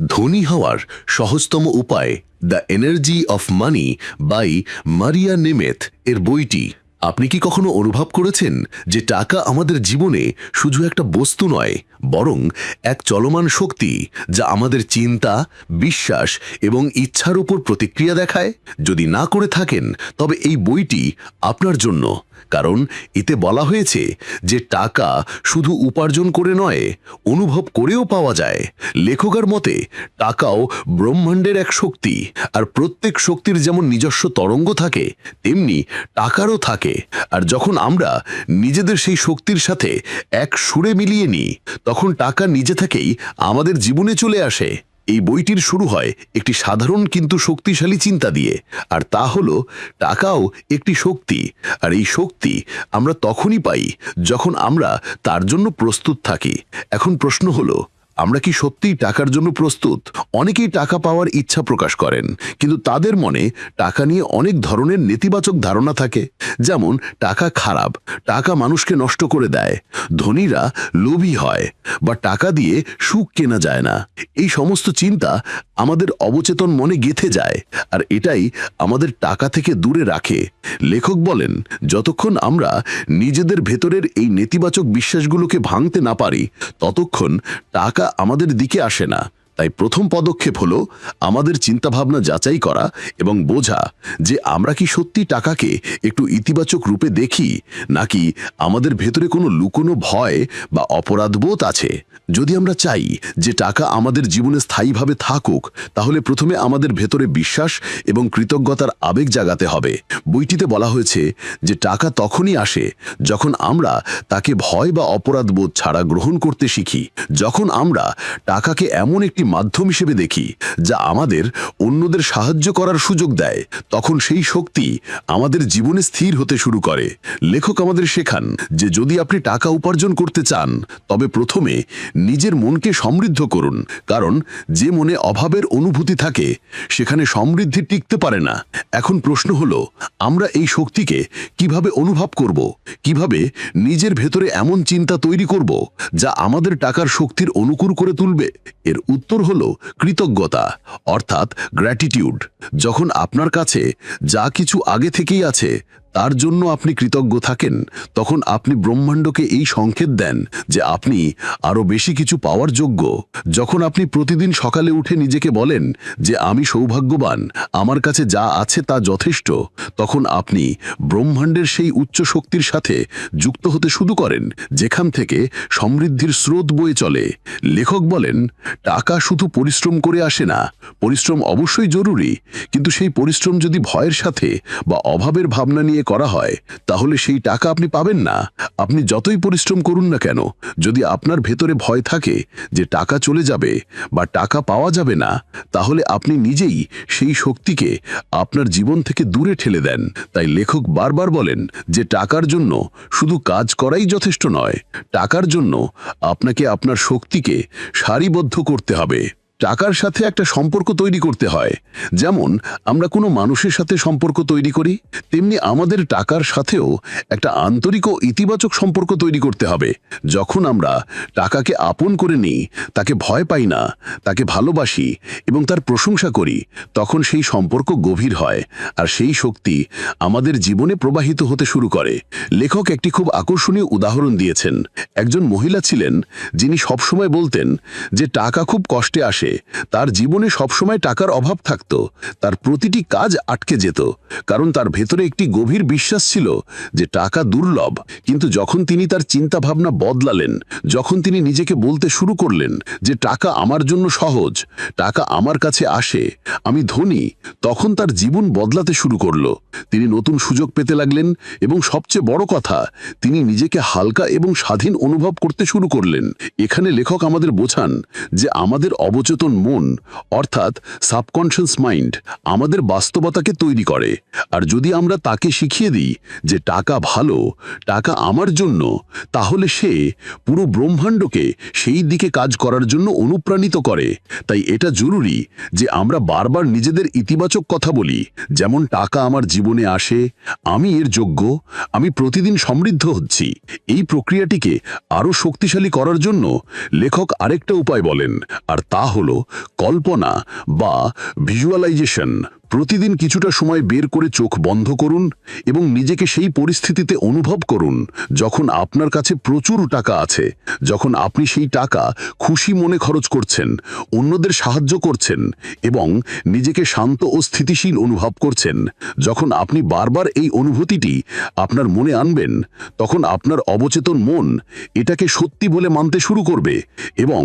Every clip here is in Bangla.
ধনী হওয়ার সহজতম উপায় the energy of money by Maria Nemeth এর বইটি। আপনি কি কখনো অনুভব করেছেন যে টাকা আমাদের জীবনে শুধু একটা বস্তু নয়, বরং এক চলমান শক্তি যা আমাদের চিন্তা, বিশ্বাস এবং ইচ্ছার উপর প্রতিক্রিয়া দেখায়? যদি না করে থাকেন, তবে এই বইটি আপনার জন্য, কারণ এতে বলা হয়েছে যে টাকা শুধু উপার্জন করে নয়, অনুভব করেও পাওয়া যায়। লেখকের মতে, টাকাও ব্রহ্মাণ্ডের এক শক্তি, আর প্রত্যেক শক্তির যেমন নিজস্ব তরঙ্গ থাকে, তেমনি টাকারও থাকে। আর যখন আমরা নিজেদের সেই শক্তির সাথে এক সুরে মিলিয়ে নিই, তখন টাকা নিজে থেকেই আমাদের জীবনে চলে আসে। এই বইটির শুরু হয় একটি সাধারণ কিন্তু শক্তিশালী চিন্তা দিয়ে, আর তা হলো টাকাও একটি শক্তি, আর এই শক্তি আমরা তখনই পাই যখন আমরা তার জন্য প্রস্তুত থাকি। এখন প্রশ্ন হলো আমরা কি সত্যিই টাকার জন্য প্রস্তুত? অনেকেই টাকা পাওয়ার ইচ্ছা প্রকাশ করেন, কিন্তু তাদের মনে টাকা নিয়ে অনেক ধরনের নেতিবাচক ধারণা থাকে। যেমন, টাকা খারাপ, টাকা মানুষকে নষ্ট করে দেয়, ধনীরা লোভী হয়, বা টাকা দিয়ে সুখ কেনা যায় না। এই সমস্ত চিন্তা আমাদের অবচেতন মনে গেথে যায়, আর এটাই আমাদের টাকা থেকে দূরে রাখে। লেখক বলেন, যতক্ষণ আমরা নিজেদের ভেতরের এই নেতিবাচক বিশ্বাসগুলোকে ভাঙতে না পারি, ততক্ষণ টাকা আমাদের দিকে আসে না। তাই প্রথম পদক্ষেপ হলো আমাদের চিন্তাভাবনা যাচাই করা এবং বোঝা যে আমরা কি সত্যি টাকাকে একটু ইতিবাচক রূপে দেখি, নাকি আমাদের ভেতরে কোনো লুকোনো ভয় বা অপরাধবোধ আছে। যদি আমরা চাই যে টাকা আমাদের জীবনে স্থায়ীভাবে থাকুক, তাহলে প্রথমে আমাদের ভেতরে বিশ্বাস এবং কৃতজ্ঞতার আবেগ জাগাতে হবে। বইটিতে বলা হয়েছে যে টাকা তখনই আসে যখন আমরা তাকে ভয় বা অপরাধবোধ ছাড়া গ্রহণ করতে শিখি। যখন আমরা টাকাকে এমন একটি মাধ্যম হিসেবে দেখি, যা আমাদের অন্যদের সাহায্য করার সুযোগ দেয়। তখন সেই শক্তি আমাদের জীবনে স্থির হতে শুরু করে। লেখক আমাদের শেখান যে যদি আপনি টাকা উপার্জন করতে চান, তবে প্রথমে নিজের মনকে সমৃদ্ধ করুন। কারণ যে মনে অভাবের অনুভূতি থাকে, সেখানে সমৃদ্ধি টিকতে পারে না। এখন প্রশ্ন হলো, আমরা এই শক্তিকে কীভাবে অনুভব করব? কীভাবে নিজের ভেতরে এমন চিন্তা তৈরি করব, যা আমাদের টাকার শক্তির অনুকূল করে তুলবে? এর উত্তর হলো কৃতজ্ঞতা অর্থাৎ গ্র্যাটিটিউড যখন আপনার কাছে যা কিছু আগে থেকেই আছে তার জন্য আপনি কৃতজ্ঞ থাকেন, তখন আপনি ব্রহ্মাণ্ডকে এই সংকেত দেন যে আপনি আরও বেশি কিছু পাওয়ার যোগ্য। যখন আপনি প্রতিদিন সকালে উঠে নিজেকে বলেন যে আমি সৌভাগ্যবান, আমার কাছে যা আছে তা যথেষ্ট, তখন আপনি ব্রহ্মাণ্ডের সেই উচ্চ শক্তির সাথে যুক্ত হতে শুরু করেন, যেখান থেকে সমৃদ্ধির স্রোত বয়ে চলে। লেখক বলেন, টাকা শুধু পরিশ্রম করে আসে না, পরিশ্রম অবশ্যই জরুরি, কিন্তু সেই পরিশ্রম যদি ভয়ের সাথে বা অভাবের ভাবনা নিয়ে করা হয়, তাহলে সেই টাকা আপনি পাবেন না। আপনি যতই পরিশ্রম করুন না কেন, যদি আপনার ভেতরে ভয় থাকে যে টাকা চলে যাবে বা টাকা পাওয়া যাবে না, তাহলে আপনি নিজেই সেই শক্তিকে আপনার জীবন থেকে দূরে ঠেলে দেন। তাই লেখক বারবার বলেন যে টাকার জন্য শুধু কাজ করাই যথেষ্ট নয়, টাকার জন্য আপনাকে আপনার শক্তিকে সারিবদ্ধ করতে হবে। টাকার সাথে একটা সম্পর্ক তৈরি করতে হয়। যেমন, আমরা কোনো মানুষের সাথে সম্পর্ক তৈরি করি, তেমনি আমাদের টাকার সাথেও একটা আন্তরিক ও ইতিবাচক সম্পর্ক তৈরি করতে হবে। যখন আমরা টাকাকে আপন করে নিই, তাকে ভয় পাই না, তাকে ভালোবাসি এবং তার প্রশংসা করি, তখন সেই সম্পর্ক গভীর হয় আর সেই শক্তি আমাদের জীবনে প্রবাহিত হতে শুরু করে। লেখক একটি খুব আকর্ষণীয় উদাহরণ দিয়েছেন। একজন মহিলা ছিলেন যিনি সবসময় বলতেন যে, টাকা খুব কষ্টে আসে তার জীবনে সবসময় টাকার অভাব থাকত। তার প্রতিটি কাজ আটকে যেত। কারণ তার ভেতরে একটি গভীর বিশ্বাস ছিল যে টাকা দুর্লভ। কিন্তু যখন তিনি তার চিন্তা ভাবনা বদলালেন, যখন তিনি নিজেকে বলতে শুরু করলেন যে টাকা আমার জন্য সহজ, টাকা আমার কাছে আসে, আমি ধনী, তখন তার জীবন বদলাতে শুরু করল। তিনি নতুন সুযোগ পেতে লাগলেন এবং সবচেয়ে বড় কথা, তিনি নিজেকে হালকা এবং স্বাধীন অনুভব করতে শুরু করলেন। এখানে লেখক আমাদের বোঝান যে আমাদের অবচেতন মন, অর্থাৎ সাবকনশিয়াস মাইন্ড আমাদের বাস্তবতাকে তৈরি করে। আর যদি আমরা তাকে শিখিয়ে দিই যে টাকা ভালো, টাকা আমার জন্য, তাহলে সে পুরো ব্রহ্মাণ্ডকে সেই দিকে কাজ করার জন্য অনুপ্রাণিত করে। তাই এটা জরুরি যে আমরা বারবার নিজেদের ইতিবাচক কথা বলি, যেমন টাকা আমার জীবনে আসে, আমি এর যোগ্য, আমি প্রতিদিন সমৃদ্ধ হচ্ছি। এই প্রক্রিয়াটিকে আরও শক্তিশালী করার জন্য লেখক আরেকটা উপায় বলেন, আর তা হল হল কল্পনা বা ভিজুয়ালাইজেশন প্রতিদিন কিছুটা সময় বের করে চোখ বন্ধ করুন এবং নিজেকে সেই পরিস্থিতিতে অনুভব করুন যখন আপনার কাছে প্রচুর টাকা আছে, যখন আপনি সেই টাকা খুশি মনে খরচ করছেন, অন্যদের সাহায্য করছেন এবং নিজেকে শান্ত ও স্থিতিশীল অনুভব করছেন। যখন আপনি বারবার এই অনুভূতিটি আপনার মনে আনবেন, তখন আপনার অবচেতন মন এটাকে সত্যি বলে মানতে শুরু করবে এবং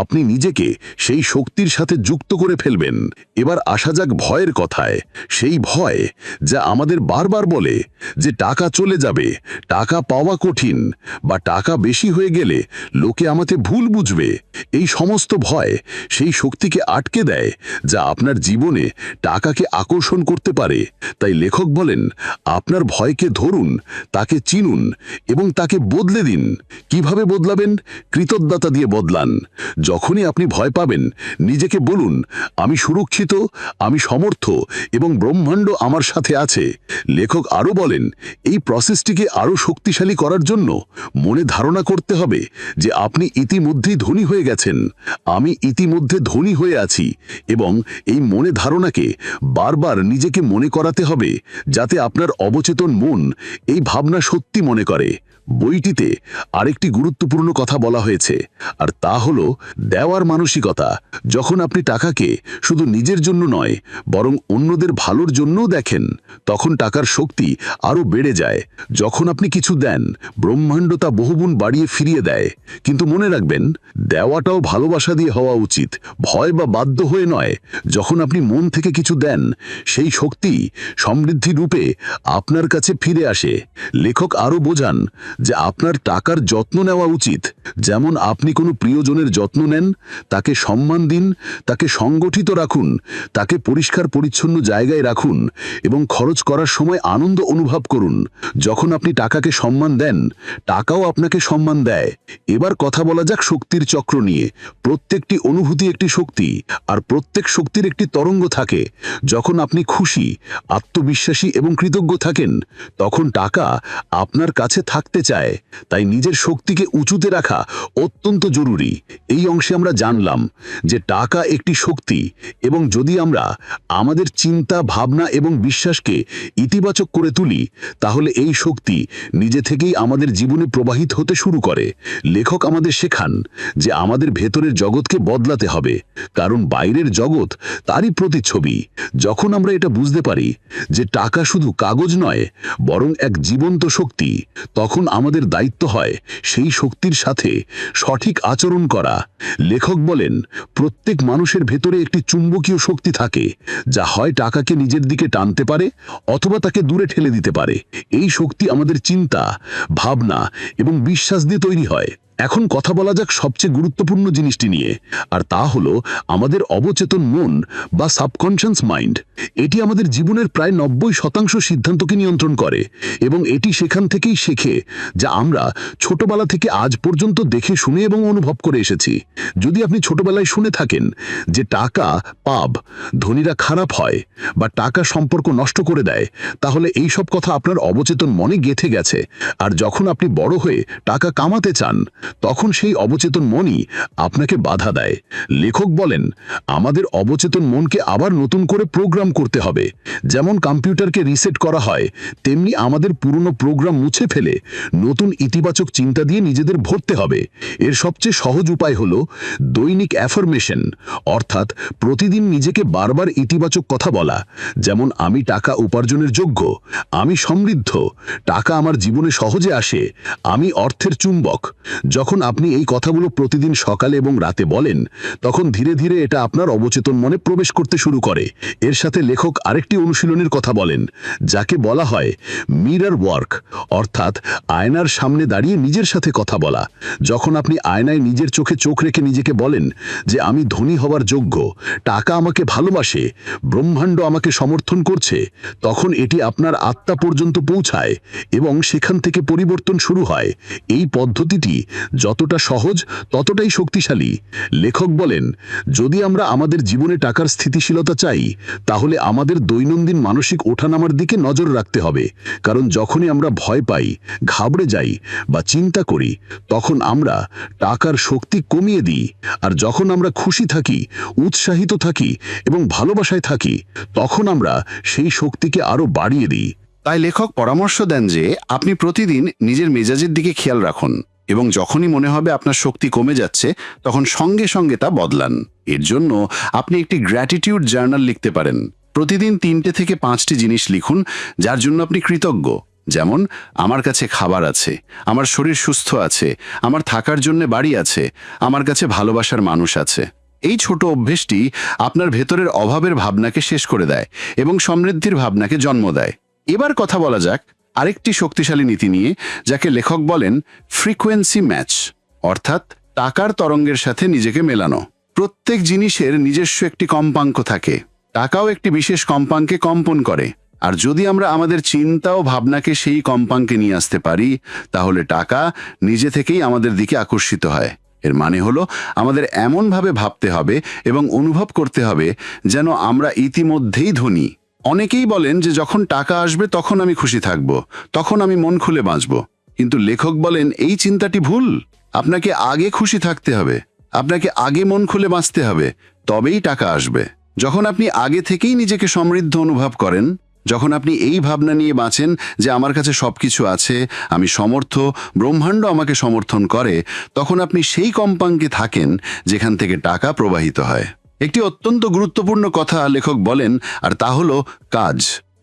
আপনি নিজেকে সেই শক্তির সাথে যুক্ত করে ফেলবেন। এবার আসা যাক ভয়ের কথায়, সেই ভয় যা আমাদের বারবার বলে যে টাকা চলে যাবে, টাকা পাওয়া কঠিন বা টাকা বেশি হয়ে গেলে লোকে আমাকে ভুল বুঝবে। এই সমস্ত ভয় সেই শক্তিকে আটকে দেয় যা আপনার জীবনে টাকাকে আকর্ষণ করতে পারে। তাই লেখক বলেন, আপনার ভয়কে ধরুন, তাকে চিনুন এবং তাকে বদলে দিন। কীভাবে বদলাবেন? কৃতজ্ঞতা দিয়ে বদলান। যখনই আপনি ভয় পাবেন, নিজেকে বলুন, আমি সুরক্ষিত, আমি সমর্থ। এবং ব্রহ্মাণ্ড আমার সাথে আছে। লেখক আরও বলেন, এই প্রসেসটিকে আরও শক্তিশালী করার জন্য মনে ধারণা করতে হবে যে আপনি ইতিমধ্যেই ধনী হয়ে গেছেন। আমি ইতিমধ্যে ধনী হয়ে আছি এবং এই মনে ধারণাকে বারবার নিজেকে মনে করাতে হবে যাতে আপনার অবচেতন মন এই ভাবনা সত্যি মনে করে। বইটিতে আরেকটি গুরুত্বপূর্ণ কথা বলা হয়েছে, আর তা হল দেওয়ার মানসিকতা। যখন আপনি টাকাকে শুধু নিজের জন্য নয়, বরং অন্যদের ভালোর জন্যও দেখেন, তখন টাকার শক্তি আরও বেড়ে যায়। যখন আপনি কিছু দেন ব্রহ্মাণ্ড তা বহুগুণ বাড়িয়ে ফিরিয়ে দেয়। কিন্তু মনে রাখবেন, দেওয়াটাও ভালোবাসা দিয়ে হওয়া উচিত, ভয় বা বাধ্য হয়ে নয়। যখন আপনি মন থেকে কিছু দেন, সেই শক্তি সমৃদ্ধি রূপে আপনার কাছে ফিরে আসে। লেখক আরও বোঝান যে আপনার টাকার যত্ন নেওয়া উচিত। যেমন আপনি কোনো প্রিয়জনের যত্ন নেন, তাকে সম্মান দিন, তাকে সংগঠিত রাখুন, তাকে পরিষ্কার পরিচ্ছন্ন জায়গায় রাখুন এবং খরচ করার সময় আনন্দ অনুভব করুন। যখন আপনি টাকাকে সম্মান দেন, টাকাও আপনাকে সম্মান দেয়। এবার কথা বলা যাক শক্তির চক্র নিয়ে। প্রত্যেকটি অনুভূতি একটি শক্তি, আর প্রত্যেক শক্তির একটি তরঙ্গ থাকে। যখন আপনি খুশি, আত্মবিশ্বাসী এবং কৃতজ্ঞ থাকেন, তখন টাকা আপনার কাছে থাকতে চায়, তাই নিজের শক্তিকে উঁচুতে রাখা অত্যন্ত জরুরি। এই অংশে আমরা জানলাম যে টাকা একটি শক্তি এবং যদি আমরা আমাদের চিন্তা, ভাবনা এবং বিশ্বাসকে ইতিবাচক করে তুলি, তাহলে এই শক্তি নিজে থেকেই আমাদের জীবনে প্রবাহিত হতে শুরু করে। লেখক আমাদের শেখান যে আমাদের ভেতরের জগৎকে বদলাতে হবে, কারণ বাইরের জগৎ তারই প্রতিচ্ছবি। যখন আমরা এটা বুঝতে পারি যে টাকা শুধু কাগজ নয়, বরং এক জীবন্ত শক্তি, তখন আমাদের দায়িত্ব হয় সেই শক্তির সাথে সঠিক আচরণ করা। লেখক বলেন, প্রত্যেক মানুষের ভেতরে একটি চুম্বকীয় শক্তি থাকে, যা হয় টাকাকে নিজের দিকে টানতে পারে অথবা তাকে দূরে ঠেলে দিতে পারে। এই শক্তি আমাদের চিন্তা, ভাবনা এবং বিশ্বাস দিয়ে তৈরি হয়। এখন কথা বলা যাক সবচেয়ে গুরুত্বপূর্ণ জিনিসটি নিয়ে, আর তা হলো আমাদের অবচেতন মন বা সাবকনশিয়াস মাইন্ড। এটি আমাদের জীবনের প্রায় নব্বই শতাংশ সিদ্ধান্তকে নিয়ন্ত্রণ করে, এবং এটি সেখান থেকেই শেখে যা আমরা ছোটবেলা থেকে আজ পর্যন্ত দেখে শুনে এবং অনুভব করে এসেছি। যদি আপনি ছোটবেলায় শুনে থাকেন যে টাকা পাব ধনীরা খারাপ হয় বা টাকা সম্পর্ক নষ্ট করে দেয়, তাহলে এই সব কথা আপনার অবচেতন মনে গেথে গেছে। আর যখন আপনি বড় হয়ে টাকা কামাতে চান তখন সেই অবচেতন মনই আপনাকে বাধা দেয়। লেখক বলেন, আমাদের অবচেতন মনকে আবার নতুন করে প্রোগ্রাম করতে হবে। যেমন কম্পিউটারকে রিসেট করা হয়, তেমনি আমাদের পুরনো প্রোগ্রাম মুছে ফেলে নতুন ইতিবাচক চিন্তা দিয়ে নিজেদের ভরতে হবে। এর সবচেয়ে সহজ উপায় হল দৈনিক অ্যাফরমেশন অর্থাৎ প্রতিদিন নিজেকে বারবার ইতিবাচক কথা বলা। যেমন, আমি টাকা উপার্জনের যোগ্য, আমি সমৃদ্ধ, টাকা আমার জীবনে সহজে আসে, আমি অর্থের চুম্বক। যখন আপনি এই কথাগুলো প্রতিদিন সকালে এবং রাতে বলেন, তখন ধীরে ধীরে এটা আপনার অবচেতন মনে প্রবেশ করতে শুরু করে। এর সাথে লেখক আরেকটি অনুশীলনের কথা বলেন, যাকে বলা হয় মিরর ওয়ার্ক, অর্থাৎ আয়নার সামনে দাঁড়িয়ে নিজের সাথে কথা বলা। যখন আপনি আয়নায় নিজের চোখে চোখ রেখে নিজেকে বলেন যে, আমি ধনী হওয়ার যোগ্য, টাকা আমাকে ভালোবাসে, ব্রহ্মাণ্ড আমাকে সমর্থন করছে, তখন এটি আপনার আত্মা পর্যন্ত পৌঁছায় এবং সেখান থেকে পরিবর্তন শুরু হয়। এই পদ্ধতিটি যতটা সহজ, ততটাই শক্তিশালী। লেখক বলেন, যদি আমরা আমাদের জীবনে টাকার স্থিতিশীলতা চাই, তাহলে আমাদের দৈনন্দিন মানসিক ওঠানামার দিকে নজর রাখতে হবে। কারণ যখনই আমরা ভয় পাই, ঘাবড়ে যাই বা চিন্তা করি, তখন আমরা টাকার শক্তি কমিয়ে দিই। আর যখন আমরা খুশি থাকি, উৎসাহিত থাকি এবং ভালোবাসায় থাকি, তখন আমরা সেই শক্তিকে আরও বাড়িয়ে দিই। তাই লেখক পরামর্শ দেন যে, আপনি প্রতিদিন নিজের মেজাজের দিকে খেয়াল রাখুন। এবং যখনই মনে হবে আপনার শক্তি কমে যাচ্ছে, তখন সঙ্গে সঙ্গে তা বদলান। এর জন্য আপনি একটি গ্র্যাটিটিউড জার্নাল লিখতে পারেন। প্রতিদিন তিনটে থেকে পাঁচটি জিনিস লিখুন, যার জন্য আপনি কৃতজ্ঞ। যেমন, আমার কাছে খাবার আছে, আমার শরীর সুস্থ আছে, আমার থাকার জন্য বাড়ি আছে, আমার কাছে ভালোবাসার মানুষ আছে। এই ছোট অভ্যেসটি আপনার ভেতরের অভাবের ভাবনাকে শেষ করে দেয় এবং সমৃদ্ধির ভাবনাকে জন্ম দেয়। এবার কথা বলা যাক আরেকটি শক্তিশালী নীতি নিয়ে, যাকে লেখক বলেন ফ্রিকোয়েন্সি ম্যাচ, অর্থাৎ টাকার তরঙ্গের সাথে নিজেকে মেলানো। প্রত্যেক জিনিসের নিজস্ব একটি কম্পাঙ্ক থাকে। টাকাও একটি বিশেষ কম্পাঙ্কে কম্পন করে। আর যদি আমরা আমাদের চিন্তা ও ভাবনাকে সেই কম্পাঙ্কে নিয়ে আসতে পারি, তাহলে টাকা নিজে থেকেই আমাদের দিকে আকর্ষিত হয়। এর মানে হলো, আমাদের এমনভাবে ভাবতে হবে এবং অনুভব করতে হবে যেন আমরা ইতিমধ্যেই ধনী। অনেকেই বলেন যে যখন টাকা আসবে তখন আমি খুশি থাকব, তখন আমি মন খুলে বাঁচব। কিন্তু লেখক বলেন, এই চিন্তাটি ভুল। আপনাকে আগে খুশি থাকতে হবে, আপনাকে আগে মন খুলে বাঁচতে হবে, তবেই টাকা আসবে। যখন আপনি আগে থেকেই নিজেকে সমৃদ্ধ অনুভব করেন, যখন আপনি এই ভাবনা নিয়ে বাঁচেন যে আমার কাছে সবকিছু আছে, আমি সমর্থ, ব্রহ্মাণ্ড আমাকে সমর্থন করে, তখন আপনি সেই কম্পাঙ্কে থাকেন যেখান থেকে টাকা প্রবাহিত হয়। একটি অত্যন্ত গুরুত্বপূর্ণ কথা লেখক বলেন, আর তা হল কাজ,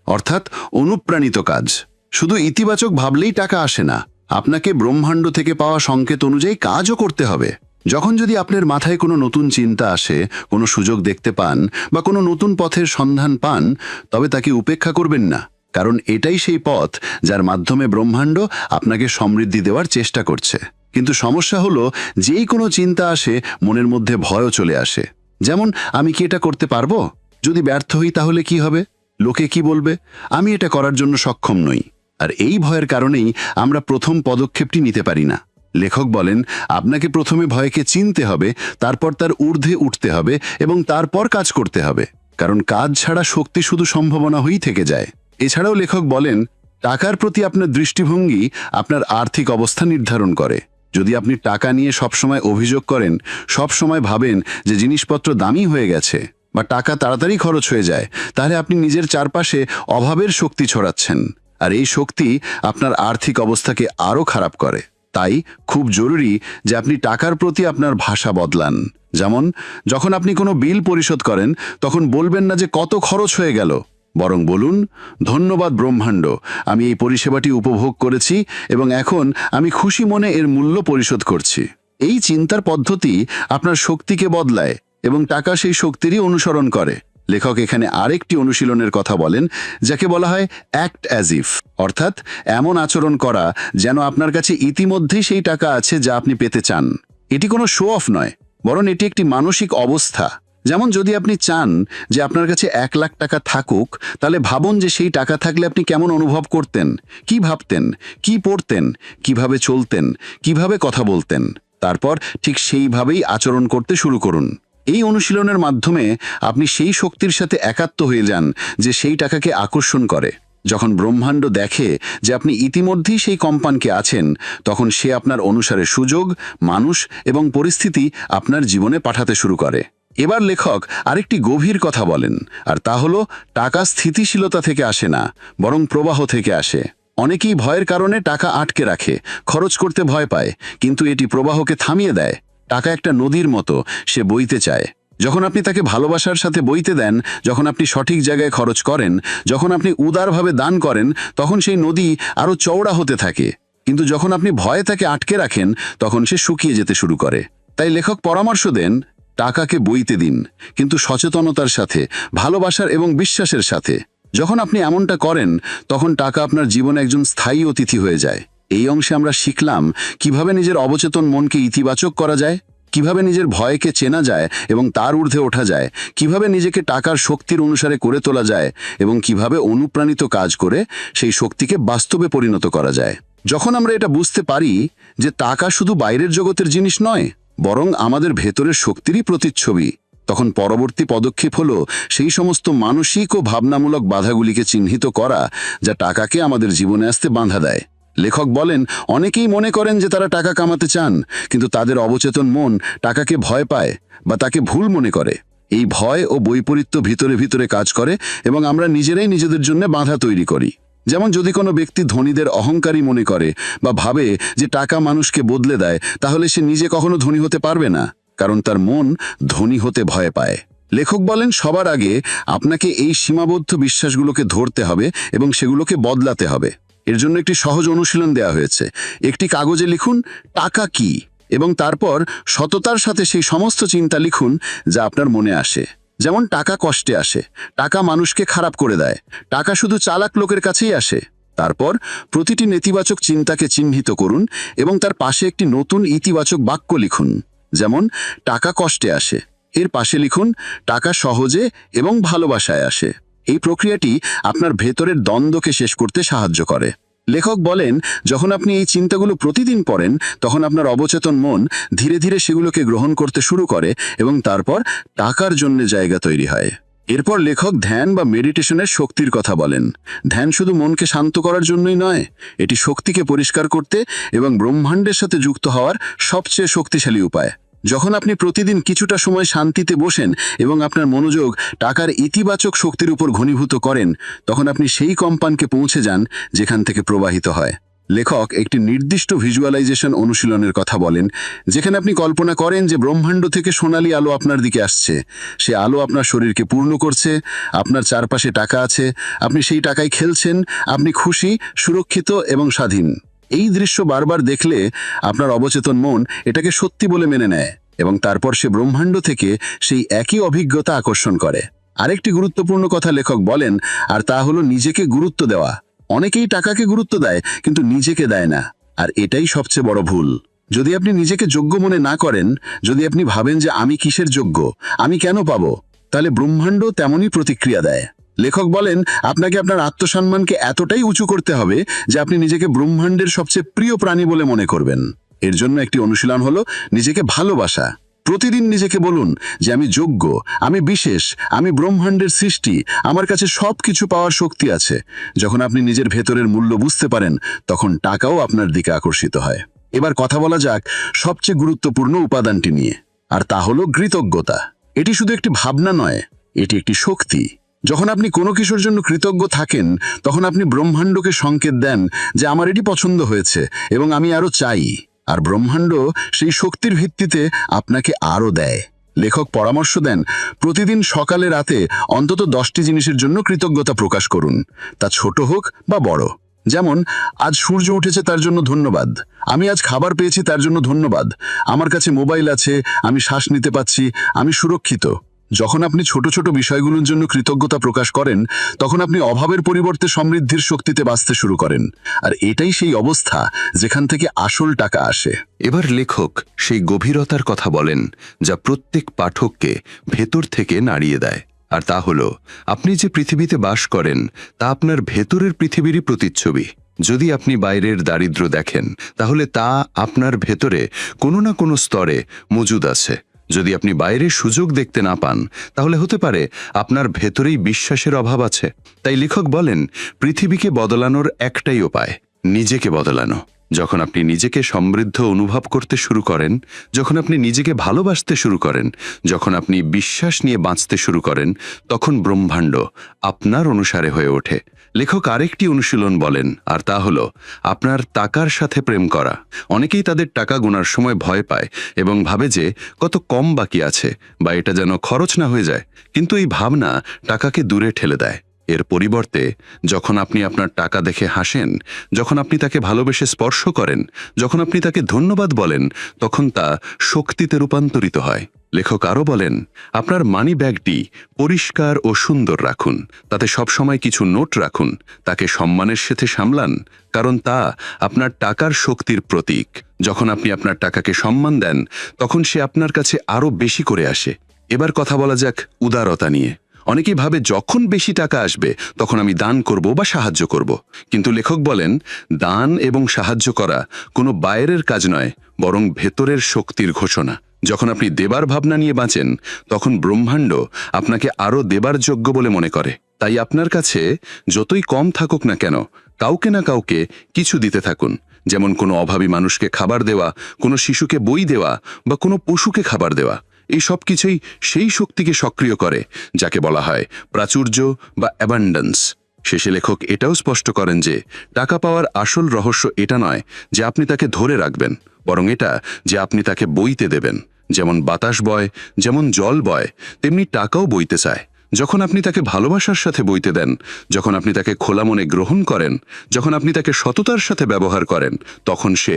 অর্থাৎ অনুপ্রাণিত কাজ। শুধু ইতিবাচক ভাবলেই টাকা আসে না, আপনাকে ব্রহ্মাণ্ড থেকে পাওয়া সংকেত অনুযায়ী কাজও করতে হবে। যখন যদি আপনার মাথায় কোনো নতুন চিন্তা আসে, কোনো সুযোগ দেখতে পান, বা কোনো নতুন পথের সন্ধান পান, তবে তাকে উপেক্ষা করবেন না, কারণ এটাই সেই পথ যার মাধ্যমে ব্রহ্মাণ্ড আপনাকে সমৃদ্ধি দেওয়ার চেষ্টা করছে। কিন্তু সমস্যা হলো, যেই কোনো চিন্তা আসে, মনের মধ্যে ভয়ও চলে আসে। যেমন, আমি কি এটা করতে পারব? যদি ব্যর্থ হই তাহলে কি হবে? লোকে কি বলবে? আমি এটা করার জন্য সক্ষম নই। আর এই ভয়ের কারণেই আমরা প্রথম পদক্ষেপটি নিতে পারি না। লেখক বলেন, আপনাকে প্রথমে ভয়কে চিনতে হবে, তারপর তার ঊর্ধ্বে উঠতে হবে এবং তারপর কাজ করতে হবে। কারণ কাজ ছাড়া শক্তি শুধু সম্ভাবনা হয়েই থেকে যায়। এছাড়াও লেখক বলেন, টাকার প্রতি আপনার দৃষ্টিভঙ্গি আপনার আর্থিক অবস্থা নির্ধারণ করে। যদি আপনি টাকা নিয়ে সবসময় অভিযোগ করেন সব সময় ভাবেন যে জিনিসপত্র দামি হয়ে গেছে বা টাকা তাড়াতাড়ি খরচ হয়ে যায়, তাহলে আপনি নিজের চারপাশে অভাবের শক্তি ছড়াচ্ছেন। আর এই শক্তি আপনার আর্থিক অবস্থাকে আরও খারাপ করে। তাই খুব জরুরি যে আপনি টাকার প্রতি আপনার ভাষা বদলান। যেমন, যখন আপনি কোনো বিল পরিশোধ করেন, তখন বলবেন না যে কত খরচ হয়ে গেল। বরং বলুন, ধন্যবাদ ব্রহ্মাণ্ড, আমি এই পরিষেবাটি উপভোগ করেছি এবং এখন আমি খুশি মনে এর মূল্য পরিশোধ করছি। এই চিন্তার পদ্ধতি আপনার শক্তিকে বদলায় এবং টাকা সেই শক্তিরই অনুসরণ করে। লেখক এখানে আরেকটি অনুশীলনের কথা বলেন, যাকে বলা হয় অ্যাক্ট অ্যাজ ইফ অর্থাৎ এমন আচরণ করা যেন আপনার কাছে ইতিমধ্যেই সেই টাকা আছে যা আপনি পেতে চান। এটি কোনো শো অফ নয়, বরং এটি একটি মানসিক অবস্থা। যেমন যদি আপনি চান যে আপনার কাছে এক লাখ টাকা থাকুক, তাহলে ভাবুন যে সেই টাকা থাকলে আপনি কেমন অনুভব করতেন, কি ভাবতেন, কি পড়তেন, কীভাবে চলতেন, কীভাবে কথা বলতেন। তারপর ঠিক সেইভাবেই আচরণ করতে শুরু করুন। এই অনুশীলনের মাধ্যমে আপনি সেই শক্তির সাথে একাত্ম হয়ে যান যে সেই টাকাকে আকর্ষণ করে। যখন ব্রহ্মাণ্ড দেখে যে আপনি ইতিমধ্যেই সেই কম্পানকে আছেন, তখন সে আপনার অনুসারে সুযোগ, মানুষ এবং পরিস্থিতি আপনার জীবনে পাঠাতে শুরু করে। এবার লেখক আরেকটি গভীর কথা বলেন, আর তা হলো, টাকা স্থিতিশীলতা থেকে আসে না, বরং প্রবাহ থেকে আসে। অনেকেই ভয়ের কারণে টাকা আটকে রাখে, খরচ করতে ভয় পায়, কিন্তু এটি প্রবাহকে থামিয়ে দেয়। টাকা একটা নদীর মতো, সে বইতে চায়। যখন আপনি তাকে ভালোবাসার সাথে বইতে দেন, যখন আপনি সঠিক জায়গায় খরচ করেন, যখন আপনি উদারভাবে দান করেন, তখন সেই নদী আরও চওড়া হতে থাকে। কিন্তু যখন আপনি ভয়ে তাকে আটকে রাখেন, তখন সে শুকিয়ে যেতে শুরু করে। তাই লেখক পরামর্শ দেন টাকাকে বইতে দিন, কিন্তু সচেতনতার সাথে, ভালোবাসার এবং বিশ্বাসের সাথে। যখন আপনি এমনটা করেন, তখন টাকা আপনার জীবনে একজন স্থায়ী অতিথি হয়ে যায়। এই অংশে আমরা শিখলাম কীভাবে নিজের অবচেতন মনকে ইতিবাচক করা যায়, কীভাবে নিজের ভয়কে চেনা যায় এবং তার ঊর্ধ্বে ওঠা যায়, কীভাবে নিজেকে টাকার শক্তির অনুসারে করে তোলা যায় এবং কীভাবে অনুপ্রাণিত কাজ করে সেই শক্তিকে বাস্তবে পরিণত করা যায়। যখন আমরা এটা বুঝতে পারি যে টাকা শুধু বাইরের জগতের জিনিস নয় বরং আমাদের ভেতরের শক্তিরই প্রতিচ্ছবি। তখন পরবর্তী পদক্ষেপ হলো সেই সমস্ত মানসিক ও ভাবনামূলক বাধাগুলিকে চিহ্নিত করা, যা টাকাকে আমাদের জীবনে আসতে বাধা দেয়। লেখক বলেন, অনেকেই মনে করেন যে তারা টাকা কামাতে চান, কিন্তু তাদের অবচেতন মন টাকাকে ভয় পায় বা তাকে ভুল মনে করে। এই ভয় ও বৈপরীত্য ভিতরে ভিতরে কাজ করে এবং আমরা নিজেরাই নিজেদের জন্য বাধা তৈরি করি। যেমন যদি কোনো ব্যক্তি ধনীদের অহংকারী মনে করে বা ভাবে যে টাকা মানুষকে বদলে দেয়, তাহলে সে নিজে কখনো ধনী হতে পারবে না, কারণ তার মন ধনী হতে ভয় পায়। লেখক বলেন, সবার আগে আপনাকে এই সীমাবদ্ধ বিশ্বাসগুলোকে ধরতে হবে এবং সেগুলোকে বদলাতে হবে। এর জন্য একটি সহজ অনুশীলন দেওয়া হয়েছে। একটি কাগজে লিখুন, টাকা কি? এবং তারপর সততার সাথে সেই সমস্ত চিন্তা লিখুন যা আপনার মনে আসে। যেমন টাকা কষ্টে আসে, টাকা মানুষকে খারাপ করে দেয়, টাকা শুধু চালাক লোকের কাছেই আসে। তারপর প্রতিটি নেতিবাচক চিন্তাকে চিহ্নিত করুন এবং তার পাশে একটি নতুন ইতিবাচক বাক্য লিখুন, যেমন, টাকা কষ্টে আসে। এর পাশে লিখুন, টাকা সহজে এবং ভালোবাসায় আসে। এই প্রক্রিয়াটি আপনার ভেতরের দ্বন্দ্বকে শেষ করতে সাহায্য করে। লেখক বলেন, যখন আপনি এই চিন্তাগুলো প্রতিদিন পড়েন, তখন আপনার অবচেতন মন ধীরে ধীরে সেগুলোকে গ্রহণ করতে শুরু করে এবং তারপর টাকার জন্য জায়গা তৈরি হয়। এরপর লেখক ধ্যান বা মেডিটেশনের শক্তির কথা বলেন। ধ্যান শুধু মনকে শান্ত করার জন্যই নয়, এটি শক্তিকে পরিষ্কার করতে এবং ব্রহ্মাণ্ডের সাথে যুক্ত হওয়ার সবচেয়ে শক্তিশালী উপায়। যখন আপনি প্রতিদিন কিছুটা সময় শান্তিতে বসেন এবং আপনার মনোযোগ টাকার ইতিবাচক শক্তির উপর ঘনীভূত করেন, তখন আপনি সেই কম্পানকে পৌঁছে যান যেখান থেকে প্রবাহিত হয়। লেখক একটি নির্দিষ্ট ভিজুয়ালাইজেশন অনুশীলনের কথা বলেন, যেখানে আপনি কল্পনা করেন যে ব্রহ্মাণ্ড থেকে সোনালি আলো আপনার দিকে আসছে। সে আলো আপনার শরীরকে পূর্ণ করছে, আপনার চারপাশে টাকা আছে, আপনি সেই টাকায় খেলছেন, আপনি খুশি, সুরক্ষিত এবং স্বাধীন। এই দৃশ্য বারবার দেখলে আপনার অবচেতন মন এটাকে সত্যি বলে মেনে নেয় এবং তারপর সে ব্রহ্মাণ্ড থেকে সেই একই অভিজ্ঞতা আকর্ষণ করে। আরেকটি গুরুত্বপূর্ণ কথা লেখক বলেন, আর তা হলো নিজেকে গুরুত্ব দেওয়া। অনেকেই টাকাকে গুরুত্ব দেয়, কিন্তু নিজেকে দেয় না। আর এটাই সবচেয়ে বড় ভুল। যদি আপনি নিজেকে যোগ্য মনে না করেন, যদি আপনি ভাবেন যে আমি কিসের যোগ্য, আমি কেন পাবো, তাহলে ব্রহ্মাণ্ড তেমনই প্রতিক্রিয়া দেয়। লেখক বলেন, আপনাকে আপনার আত্মসম্মানকে এতটাই উঁচু করতে হবে যে আপনি নিজেকে ব্রহ্মাণ্ডের সবচেয়ে প্রিয় প্রাণী বলে মনে করবেন। এর জন্য একটি অনুশীলন হলো নিজেকে ভালোবাসা। প্রতিদিন নিজেকে বলুন যে আমি যোগ্য, আমি বিশেষ, আমি ব্রহ্মাণ্ডের সৃষ্টি, আমার কাছে সব কিছু পাওয়ার শক্তি আছে। যখন আপনি নিজের ভেতরের মূল্য বুঝতে পারেন, তখন টাকাও আপনার দিকে আকর্ষিত হয়। এবার কথা বলা যাক সবচেয়ে গুরুত্বপূর্ণ উপাদানটি নিয়ে। আর তা হলো কৃতজ্ঞতা। এটি শুধু একটি ভাবনা নয়, এটি একটি শক্তি। যখন আপনি কোনো কিছুর জন্য কৃতজ্ঞ থাকেন, তখন আপনি ব্রহ্মাণ্ডকে সংকেত দেন যে আমার এটি পছন্দ হয়েছে এবং আমি আরও চাই। আর ব্রহ্মাণ্ড সেই শক্তির ভিত্তিতে আপনাকে আরও দেয়। লেখক পরামর্শ দেন, প্রতিদিন সকালে রাতে অন্তত দশটি জিনিসের জন্য কৃতজ্ঞতা প্রকাশ করুন। তা ছোট হোক বা বড়। যেমন, আজ সূর্য উঠেছে তার জন্য ধন্যবাদ। আমি আজ খাবার পেয়েছি তার জন্য ধন্যবাদ। আমার কাছে মোবাইল আছে, আমি শ্বাস নিতে পাচ্ছি আমি সুরক্ষিত। যখন আপনি ছোট ছোট বিষয়গুলোর জন্য কৃতজ্ঞতা প্রকাশ করেন, তখন আপনি অভাবের পরিবর্তে সমৃদ্ধির শক্তিতে বাঁচতে শুরু করেন। আর এটাই সেই অবস্থা যেখান থেকে আসল টাকা আসে। এবার লেখক সেই গভীরতার কথা বলেন যা প্রত্যেক পাঠককে ভেতর থেকে নাড়িয়ে দেয়। আর তা হল, আপনি যে পৃথিবীতে বাস করেন, তা আপনার ভেতরের পৃথিবীরই প্রতিচ্ছবি। যদি আপনি বাইরের দারিদ্র্য দেখেন, তাহলে তা আপনার ভেতরে কোনো না কোনো স্তরে মজুদ আছে। যদি আপনি বাইরে সুযোগ দেখতে না পান, তাহলে হতে পারে আপনার ভেতরেই বিশ্বাসের অভাব আছে। তাই লেখক বলেন, পৃথিবীকে বদলানোর একটাই উপায়, নিজেকে বদলানো। যখন আপনি নিজেকে সমৃদ্ধ অনুভব করতে শুরু করেন, যখন আপনি নিজেকে ভালোবাসতে শুরু করেন, যখন আপনি বিশ্বাস নিয়ে বাঁচতে শুরু করেন, তখন ব্রহ্মাণ্ড আপনার অনুসারে হয়ে ওঠে। লেখক আরেকটি অনুশীলন বলেন, আর তা হল, আপনার টাকার সাথে প্রেম করা। অনেকেই তাদের টাকা গোনার সময় ভয় পায় এবং ভাবে যে, কত কম বাকি আছে বা এটা যেন খরচ না হয়ে যায়। কিন্তু এই ভাবনা টাকাকে দূরে ঠেলে দেয়। এর পরিবর্তে, যখন আপনি আপনার টাকা দেখে হাসেন, যখন আপনি তাকে ভালোবেসে স্পর্শ করেন, যখন আপনি তাকে ধন্যবাদ বলেন, তখন তা শক্তিতে রূপান্তরিত হয়। লেখক আরও বলেন, আপনার মানি ব্যাগটি পরিষ্কার ও সুন্দর রাখুন। তাতে সবসময় কিছু নোট রাখুন। তাকে সম্মানের সাথে সামলান, কারণ তা আপনার টাকার শক্তির প্রতীক। যখন আপনি আপনার টাকাকে সম্মান দেন, তখন সে আপনার কাছে আরও বেশি করে আসে। এবার কথা বলা যাক উদারতা নিয়ে। অনেকেই ভাবে যখন বেশি টাকা আসবে, তখন আমি দান করব বা সাহায্য করব। কিন্তু লেখক বলেন, দান এবং সাহায্য করা কোনো বাইরের কাজ নয়, বরং ভেতরের শক্তির ঘোষণা। যখন আপনি দেবার ভাবনা নিয়ে বাঁচেন, তখন ব্রহ্মাণ্ড আপনাকে আরও দেবার যোগ্য বলে মনে করে। তাই আপনার কাছে যতই কম থাকুক না কেন, কাউকে না কাউকে কিছু দিতে থাকুন। যেমন কোনো অভাবী মানুষকে খাবার দেওয়া, কোনো শিশুকে বই দেওয়া বা কোনো পশুকে খাবার দেওয়া। এই সব কিছুই সেই শক্তিকে সক্রিয় করে, যাকে বলা হয় প্রাচুর্য বা অ্যাবান্ডান্স। শেষে লেখক এটাও স্পষ্ট করেন যে, টাকা পাওয়ার আসল রহস্য এটা নয় যে আপনি তাকে ধরে রাখবেন, বরং এটা যে আপনি তাকে বইতে দেবেন। যেমন বাতাস বয়, যেমন জল বয়, তেমনি টাকাও বইতে চায়। যখন আপনি তাকে ভালোবাসার সাথে বইতে দেন, যখন আপনি তাকে খোলা মনে গ্রহণ করেন, যখন আপনি তাকে সততার সাথে ব্যবহার করেন, তখন সে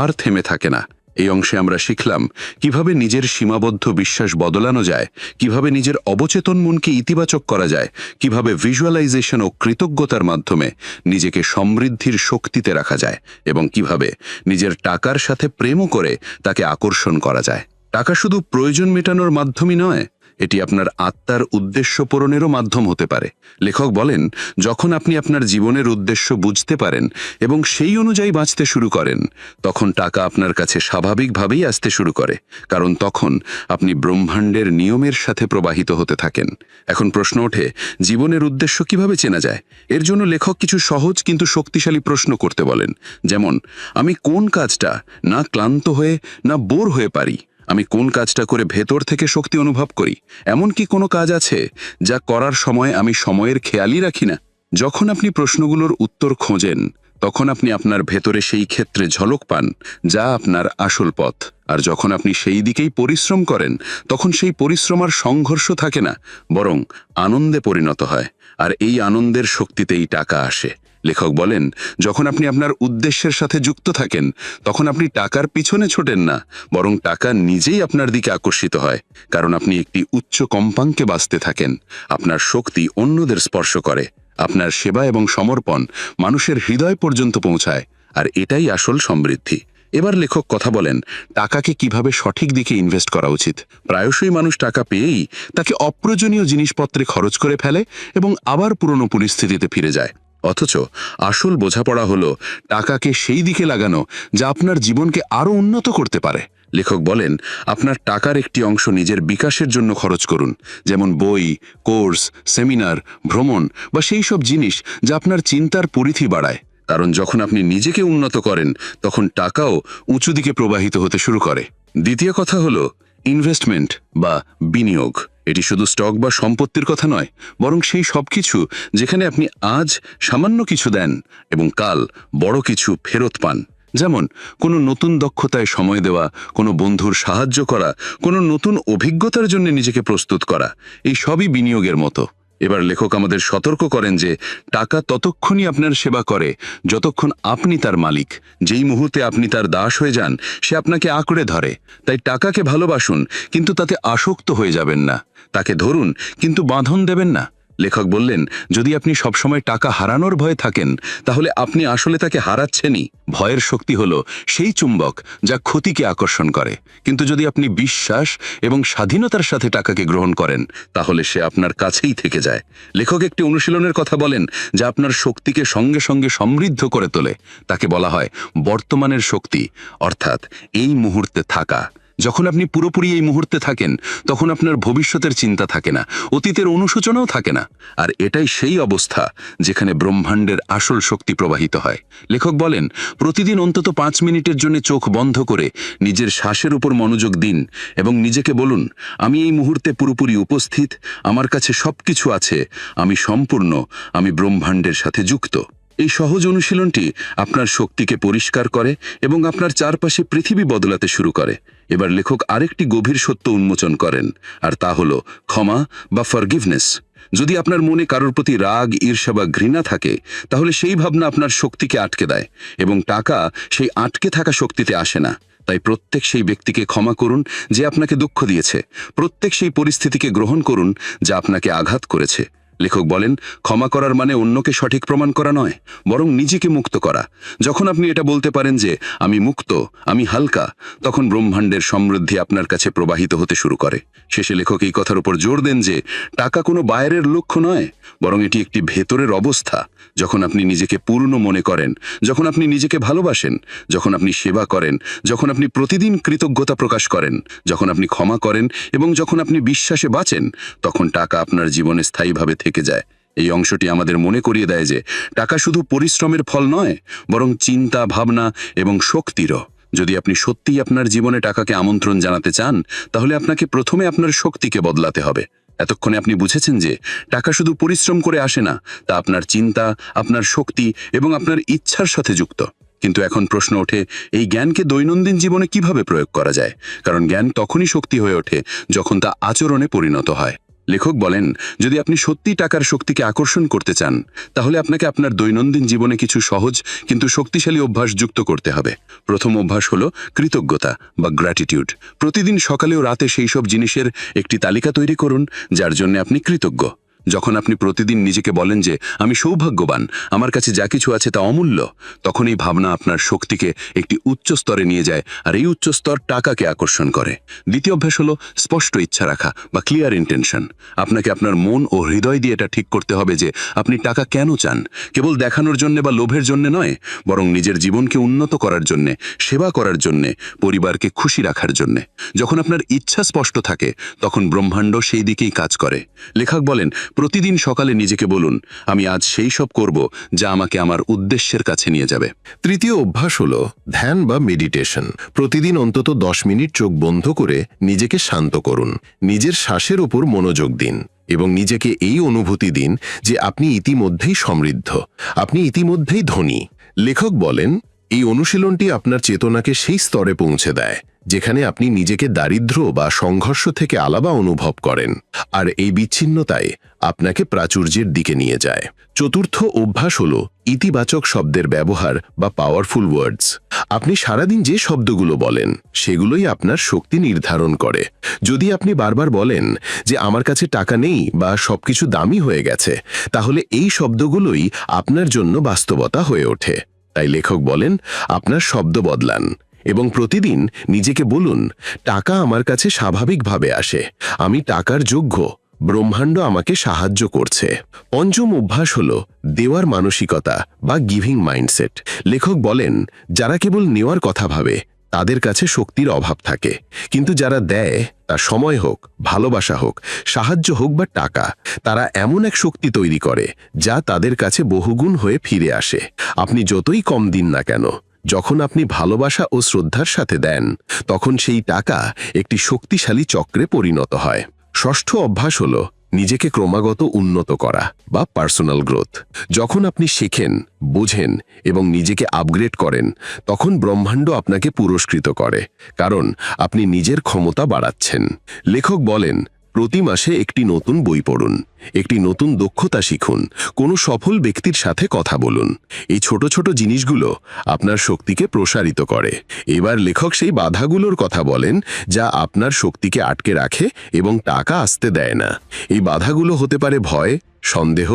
আর থেমে থাকে না। এই অংশে আমরা শিখলাম কীভাবে নিজের সীমাবদ্ধ বিশ্বাস বদলানো যায়, কীভাবে নিজের অবচেতন মনকে ইতিবাচক করা যায়, কীভাবে ভিজুয়ালাইজেশন ও কৃতজ্ঞতার মাধ্যমে নিজেকে সমৃদ্ধির শক্তিতে রাখা যায় এবং কীভাবে নিজের টাকার সাথে প্রেমও করে তাকে আকর্ষণ করা যায়। টাকা শুধু প্রয়োজন মেটানোর মাধ্যমই নয়, এটি আপনার আত্মার উদ্দেশ্য পূরণেরও মাধ্যম হতে পারে। লেখক বলেন, যখন আপনি আপনার জীবনের উদ্দেশ্য বুঝতে পারেন এবং সেই অনুযায়ী বাঁচতে শুরু করেন, তখন টাকা আপনার কাছে স্বাভাবিকভাবেই আসতে শুরু করে, কারণ তখন আপনি ব্রহ্মাণ্ডের নিয়মের সাথে প্রবাহিত হতে থাকেন। এখন প্রশ্ন ওঠে, জীবনের উদ্দেশ্য কীভাবে চেনা যায়? এর জন্য লেখক কিছু সহজ কিন্তু শক্তিশালী প্রশ্ন করতে বলেন, যেমন, আমি কোন কাজটা না ক্লান্ত হয়ে না বোর হয়ে পারি? আমি কোন কাজটা করে ভেতর থেকে শক্তি অনুভব করি? এমন কি কোনো কাজ আছে যা করার সময় আমি সময়ের খেয়ালই রাখি না? যখন আপনি প্রশ্নগুলোর উত্তর খোঁজেন, তখন আপনি আপনার ভেতরে সেই ক্ষেত্রে ঝলক পান, যা আপনার আসল পথ। আর যখন আপনি সেই দিকেই পরিশ্রম করেন, তখন সেই পরিশ্রম আর সংঘর্ষ থাকে না, বরং আনন্দে পরিণত হয়, আর এই আনন্দের শক্তিতেই টাকা আসে। লেখক বলেন, যখন আপনি আপনার উদ্দেশ্যের সাথে যুক্ত থাকেন, তখন আপনি টাকার পিছনে ছোটেন না, বরং টাকা নিজেই আপনার দিকে আকর্ষিত হয়, কারণ আপনি একটি উচ্চ কম্পাঙ্কে বাঁচতে থাকেন, আপনার শক্তি অন্যদের স্পর্শ করে, আপনার সেবা এবং সমর্পণ মানুষের হৃদয় পর্যন্ত পৌঁছায়, আর এটাই আসল সমৃদ্ধি। এবার লেখক কথা বলেন, টাকাকে কীভাবে সঠিক দিকে ইনভেস্ট করা উচিত? প্রায়শই মানুষ টাকা পেয়েই তাকে অপ্রয়োজনীয় জিনিসপত্রে খরচ করে ফেলে এবং আবার পুরনো পরিস্থিতিতে ফিরে যায়। অথচ আসল বোঝাপড়া হলো টাকাকে সেই দিকে লাগানো যা আপনার জীবনকে আরও উন্নত করতে পারে। লেখক বলেন, আপনার টাকার একটি অংশ নিজের বিকাশের জন্য খরচ করুন, যেমন বই, কোর্স, সেমিনার, ভ্রমণ বা সেই সব জিনিস যা আপনার চিন্তার পরিধি বাড়ায়। কারণ যখন আপনি নিজেকে উন্নত করেন, তখন টাকাও উঁচু দিকে প্রবাহিত হতে শুরু করে। দ্বিতীয় কথা হলো ইনভেস্টমেন্ট বা বিনিয়োগ। এটি শুধু স্টক বা সম্পত্তির কথা নয়, বরং সেই সব কিছু যেখানে আপনি আজ সামান্য কিছু দেন এবং কাল বড় কিছু ফেরত পান। যেমন, কোনো নতুন দক্ষতায় সময় দেওয়া, কোনো বন্ধুর সাহায্য করা, কোনো নতুন অভিজ্ঞতার জন্য নিজেকে প্রস্তুত করা, এই সবই বিনিয়োগের মতো। এবার লেখক আমাদের সতর্ক করেন যে, টাকা ততক্ষণই আপনার সেবা করে, যতক্ষণ আপনি তার মালিক। যেই মুহূর্তে আপনি তার দাস হয়ে যান, সে আপনাকে আঁকড়ে ধরে। তাই টাকাকে ভালোবাসুন, কিন্তু তাতে আসক্ত হয়ে যাবেন না। তাকে ধরুন, কিন্তু বাঁধন দেবেন না। লেখক বললেন, যদি আপনি সবসময় টাকা হারানোর ভয়ে থাকেন, তাহলে আপনি আসলে তাকে হারাচ্ছেনই। ভয়ের শক্তি হলো সেই চুম্বক যা ক্ষতিকে আকর্ষণ করে। কিন্তু যদি আপনি বিশ্বাস এবং স্বাধীনতার সাথে টাকাকে গ্রহণ করেন, তাহলে সে আপনার কাছেই থেকে যায়। লেখক একটি অনুশীলনের কথা বলেন, যা আপনার শক্তিকে সঙ্গে সঙ্গে সমৃদ্ধ করে তোলে। তাকে বলা হয় বর্তমানের শক্তি, অর্থাৎ এই মুহূর্তে থাকা। যখন আপনি পুরোপুরি এই মুহূর্তে থাকেন, তখন আপনার ভবিষ্যতের চিন্তা থাকে না, অতীতের অনুশোচনাও থাকে না। আর এটাই সেই অবস্থা যেখানে ব্রহ্মাণ্ডের আসল শক্তি প্রবাহিত হয়। লেখক বলেন, প্রতিদিন অন্তত পাঁচ মিনিটের জন্য চোখ বন্ধ করে নিজের শ্বাসের উপর মনোযোগ দিন এবং নিজেকে বলুন, আমি এই মুহূর্তে পুরোপুরি উপস্থিত, আমার কাছে সবকিছু আছে, আমি সম্পূর্ণ, আমি ব্রহ্মাণ্ডের সাথে যুক্ত। এই সহজ অনুশীলনটি আপনার শক্তিকে পরিষ্কার করে এবং আপনার চারপাশে পৃথিবী বদলাতে শুরু করে। এবার লেখক আরেকটি গভীর সত্য উন্মোচন করেন, আর তা হল ক্ষমা বা ফরগিভনেস যদি আপনার মনে কারোর প্রতি রাগ, ঈর্ষা বা ঘৃণা থাকে, তাহলে সেই ভাবনা আপনার শক্তিকে আটকে দেয় এবং টাকা সেই আটকে থাকা শক্তিতে আসে না। তাই প্রত্যেক সেই ব্যক্তিকে ক্ষমা করুন যে আপনাকে দুঃখ দিয়েছে, প্রত্যেক সেই পরিস্থিতিকে গ্রহণ করুন যা আপনাকে আঘাত করেছে। লেখক বলেন, ক্ষমা করার মানে অন্যকে সঠিক প্রমাণ করা নয়, বরং নিজেকে মুক্ত করা। যখন আপনি এটা বলতে পারেন যে, আমি মুক্ত, আমি হালকা তখন ব্রহ্মাণ্ডের সমৃদ্ধি আপনার কাছে প্রবাহিত হতে শুরু করে। শেষে লেখক এই কথার উপর জোর দেন যে, টাকা কোনো বাইরের লক্ষ্য নয়, বরং এটি একটি ভেতরের অবস্থা। যখন আপনি নিজেকে পূর্ণ মনে করেন, যখন আপনি নিজেকে ভালোবাসেন, যখন আপনি সেবা করেন, যখন আপনি প্রতিদিন কৃতজ্ঞতা প্রকাশ করেন, যখন আপনি ক্ষমা করেন এবং যখন আপনি বিশ্বাসে বাঁচেন, তখন টাকা আপনার জীবনে স্থায়ীভাবে থেকে যায়। এই অংশটি আমাদের মনে করিয়ে দেয় যে, টাকা শুধু পরিশ্রমের ফল নয়, বরং চিন্তা, ভাবনা এবং শক্তিরও। যদি আপনি সত্যিই আপনার জীবনে টাকাকে আমন্ত্রণ জানাতে চান, তাহলে আপনাকে প্রথমে আপনার শক্তিকে বদলাতে হবে। এতক্ষণে আপনি বুঝেছেন যে, টাকা শুধু পরিশ্রম করে আসে না, তা আপনার চিন্তা, আপনার শক্তি এবং আপনার ইচ্ছার সাথে যুক্ত। কিন্তু এখন প্রশ্ন ওঠে, এই জ্ঞানকে দৈনন্দিন জীবনে কীভাবে প্রয়োগ করা যায়? কারণ জ্ঞান তখনই শক্তি হয়ে ওঠে যখন তা আচরণে পরিণত হয়। লেখক বলেন, যদি আপনি সত্যি টাকার শক্তিকে আকর্ষণ করতে চান, তাহলে আপনাকে আপনার দৈনন্দিন জীবনে কিছু সহজ কিন্তু শক্তিশালী অভ্যাস যুক্ত করতে হবে। প্রথম অভ্যাস হল কৃতজ্ঞতা বা গ্র্যাটিটিউড প্রতিদিন সকালে ও রাতে সেই সব জিনিসের একটি তালিকা তৈরি করুন, যার জন্য আপনি কৃতজ্ঞ। যখন আপনি প্রতিদিন নিজেকে বলেন যে, আমি সৌভাগ্যবান, আমার কাছে যা কিছু আছে তা অমূল্য, তখন এই ভাবনা আপনার শক্তিকে একটি উচ্চ স্তরে নিয়ে যায় আর এই উচ্চ স্তর টাকাকে আকর্ষণ করে। দ্বিতীয় অভ্যাস হলো স্পষ্ট ইচ্ছা রাখা বা ক্লিয়ার ইন্টেনশন আপনাকে আপনার মন ও হৃদয় দিয়ে এটা ঠিক করতে হবে যে, আপনি টাকা কেন চান? কেবল দেখানোর জন্য বা লোভের জন্য নয়, বরং নিজের জীবনকে উন্নত করার জন্যে, সেবা করার জন্যে, পরিবারকে খুশি রাখার জন্যে। যখন আপনার ইচ্ছা স্পষ্ট থাকে, তখন ব্রহ্মাণ্ড সেই দিকেই কাজ করে। লেখক বলেন প্রতিদিন সকালে নিজেকে বলুন, আমি আজ সেই সব করব যা আমাকে আমার উদ্দেশ্যের কাছে নিয়ে যাবে। তৃতীয় অভ্যাস হল ধ্যান বা মেডিটেশন প্রতিদিন অন্তত দশ মিনিট চোখ বন্ধ করে নিজেকে শান্ত করুন। নিজের শ্বাসের ওপর মনোযোগ দিন এবং নিজেকে এই অনুভূতি দিন যে আপনি ইতিমধ্যেই সমৃদ্ধ। আপনি ইতিমধ্যেই ধনী। লেখক বলেন, এই অনুশীলনটি আপনার চেতনাকে সেই স্তরে পৌঁছে দেয়। যেখানে আপনি নিজেকে দারিদ্র্য বা সংঘর্ষ থেকে আলাদা অনুভব করেন, আর এই বিচ্ছিন্নতায় আপনাকে প্রাচুর্যের দিকে নিয়ে যায়। চতুর্থ অভ্যাস হল ইতিবাচক শব্দের ব্যবহার বা পাওয়ারফুল ওয়ার্ডস আপনি সারাদিন যে শব্দগুলো বলেন, সেগুলোই আপনার শক্তি নির্ধারণ করে। যদি আপনি বারবার বলেন যে আমার কাছে টাকা নেই বা সবকিছু দামি হয়ে গেছে, তাহলে এই শব্দগুলোই আপনার জন্য বাস্তবতা হয়ে ওঠে। তাই লেখক বলেন, আপনার শব্দ বদলান। এবং প্রতিদিন নিজেকে বলুন, টাকা আমার কাছে স্বাভাবিকভাবে আসে। আমি টাকার যোগ্য। ব্রহ্মাণ্ড আমাকে সাহায্য করছে। পঞ্চম অভ্যাস হল দেওয়ার মানসিকতা বা গিভিং মাইন্ডসেট লেখক বলেন, যারা কেবল নেওয়ার কথা ভাবে, তাদের কাছে শক্তির অভাব থাকে। কিন্তু যারা দেয়, তা সময় হোক, ভালোবাসা হোক, সাহায্য হোক বা টাকা, তারা এমন এক শক্তি তৈরি করে, যা তাদের কাছে বহুগুণ হয়ে ফিরে আসে। আপনি যতই কম দিন না কেন যখন আপনি ভালোবাসা ও শ্রদ্ধার সাথে দেন, তখন সেই টাকা একটি শক্তিশালী চক্রে পরিণত হয়। ষষ্ঠ অভ্যাস হল নিজেকে ক্রমাগত উন্নত করা বা পার্সোনাল গ্রোথ যখন আপনি শেখেন, বোঝেন এবং নিজেকে আপগ্রেড করেন, তখন ব্রহ্মাণ্ড আপনাকে পুরস্কৃত করে, কারণ আপনি নিজের ক্ষমতা বাড়াচ্ছেন। লেখক বলেন প্রতি মাসে একটি নতুন বই পড়ুন, একটি নতুন দক্ষতা শিখুন, কোনো সফল ব্যক্তির সাথে কথা বলুন। এই ছোট ছোট জিনিসগুলো আপনার শক্তিকে প্রসারিত করে। এবার লেখক সেই বাধাগুলোর কথা বলেন যা আপনার শক্তিকে আটকে রাখে এবং টাকা আসতে দেয় না। এই বাধাগুলো হতে পারে ভয়, সন্দেহ,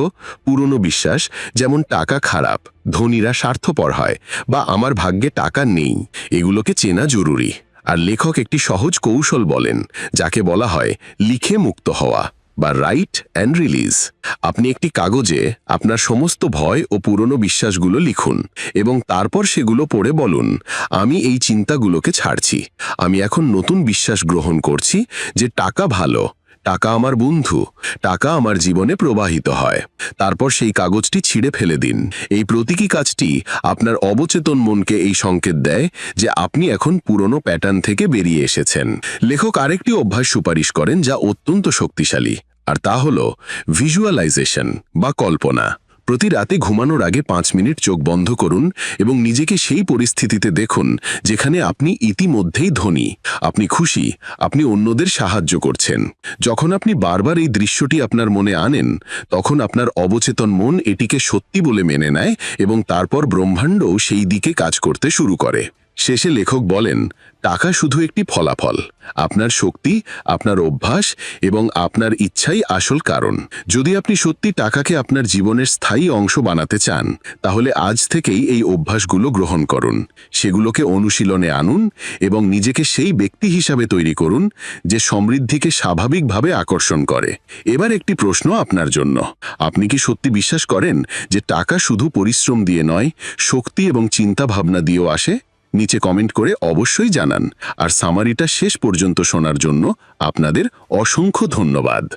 পুরনো বিশ্বাস, যেমন টাকা খারাপ, ধনীরা স্বার্থপর হয় বা আমার ভাগ্যে টাকা নেই, এগুলোকে চেনা জরুরি। আর লেখক একটি সহজ কৌশল বলেন, যাকে বলা হয় লিখে মুক্ত হওয়া বা রাইট অ্যান্ড রিলিজ আপনি একটি কাগজে আপনার সমস্ত ভয় ও পুরনো বিশ্বাসগুলো লিখুন এবং তারপর সেগুলো পড়ে বলুন, আমি এই চিন্তাগুলোকে ছাড়ছি। আমি এখন নতুন বিশ্বাস গ্রহণ করছি যে টাকা ভালো টাকা আমার বন্ধু, টাকা আমার জীবনে প্রবাহিত হয়। তারপর সেই কাগজটি ছিঁড়ে ফেলে দিন। এই প্রতীকী কাজটি আপনার অবচেতন মনকে এই সংকেত দেয় যে আপনি এখন পুরনো প্যাটার্ন থেকে বেরিয়ে এসেছেন। লেখক আরেকটি অভ্যাস সুপারিশ করেন যা অত্যন্ত শক্তিশালী, আর তা হল ভিজুয়ালাইজেশন বা কল্পনা। প্রতি রাতে ঘুমানোর আগে পাঁচ মিনিট চোখ বন্ধ করুন এবং নিজেকে সেই পরিস্থিতিতে দেখুন যেখানে আপনি ইতিমধ্যেই ধনী। আপনি খুশি, আপনি অন্যদের সাহায্য করছেন। যখন আপনি বারবার এই দৃশ্যটি আপনার মনে আনেন, তখন আপনার অবচেতন মন এটিকে সত্যি বলে মেনে নেয় এবং তারপর ব্রহ্মাণ্ডও সেই দিকে কাজ করতে শুরু করে। শেষে লেখক বলেন, টাকা শুধু একটি ফলাফল। আপনার শক্তি, আপনার অভ্যাস এবং আপনার ইচ্ছাই আসল কারণ। যদি আপনি সত্যি টাকাকে আপনার জীবনের স্থায়ী অংশ বানাতে চান, তাহলে আজ থেকেই এই অভ্যাসগুলো গ্রহণ করুন। সেগুলোকে অনুশীলনে আনুন এবং নিজেকে সেই ব্যক্তি হিসাবে তৈরি করুন যে সমৃদ্ধিকে স্বাভাবিকভাবে আকর্ষণ করে। এবার একটি প্রশ্ন আপনার জন্য। আপনি কি সত্যি বিশ্বাস করেন যে টাকা শুধু পরিশ্রম দিয়ে নয়, শক্তি এবং চিন্তা ভাবনা দিয়েও আসে? নিচে কমেন্ট করে অবশ্যই জানান। আর সামারিটা শেষ পর্যন্ত শোনার জন্য আপনাদের অসংখ্য ধন্যবাদ।